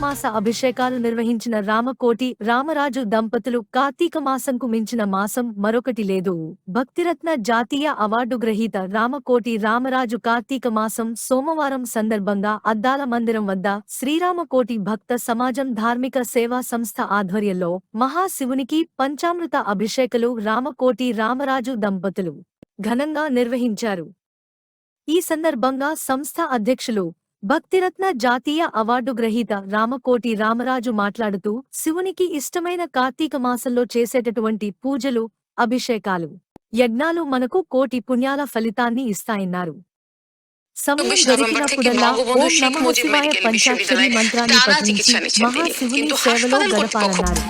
మాస అభిషేకాలు నిర్వహించిన రామకోటి రామరాజు దంపతులు కార్తీక మాసంకు మించిన మాసం మరొకటి లేదు. భక్తిరత్న జాతీయ అవార్డు గ్రహీత రామకోటి రామరాజు కార్తీక మాసం సోమవారం సందర్భంగా అద్దాల మందిరం వద్ద శ్రీరామకోటి భక్త సమాజం ధార్మిక సేవా సంస్థ ఆధ్వర్యంలో మహాశివునికి పంచామృత అభిషేకలు రామకోటి రామరాజు దంపతులు ఘనంగా నిర్వహించారు. ఈ సందర్భంగా సంస్థ అధ్యక్షులు భక్తిరత్న జాతీయ అవార్డు గ్రహీత రామకోటి రామరాజు మాట్లాడుతూ శివునికి ఇష్టమైన కార్తీక మాసంలో చేసేటటువంటి పూజలు అభిషేకాలు. యజ్ఞాలు మనకు కోటి పుణ్యాల ఫలితాన్ని ఇస్తాయన్నారు. మంత్రాన్ని గడపాలన్నారు.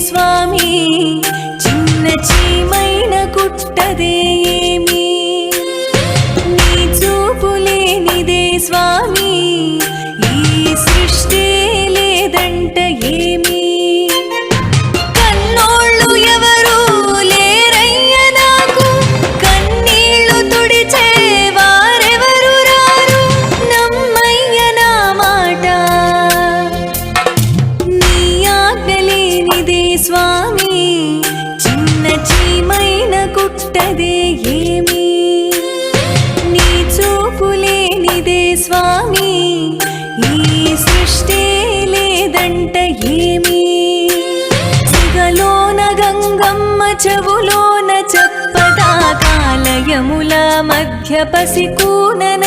స్వామి చిన్న చీమైన కుట్టదే స్వామి చిన్న చీమైన కుట్టదే ఏమి? నీ చూపులేనిదే స్వామి ఈ సృష్టి లేదంట ఏమి? సిగలోన గంగమ్మ చెవులోన చెప్పదా కాలయముల మధ్య పసికూనన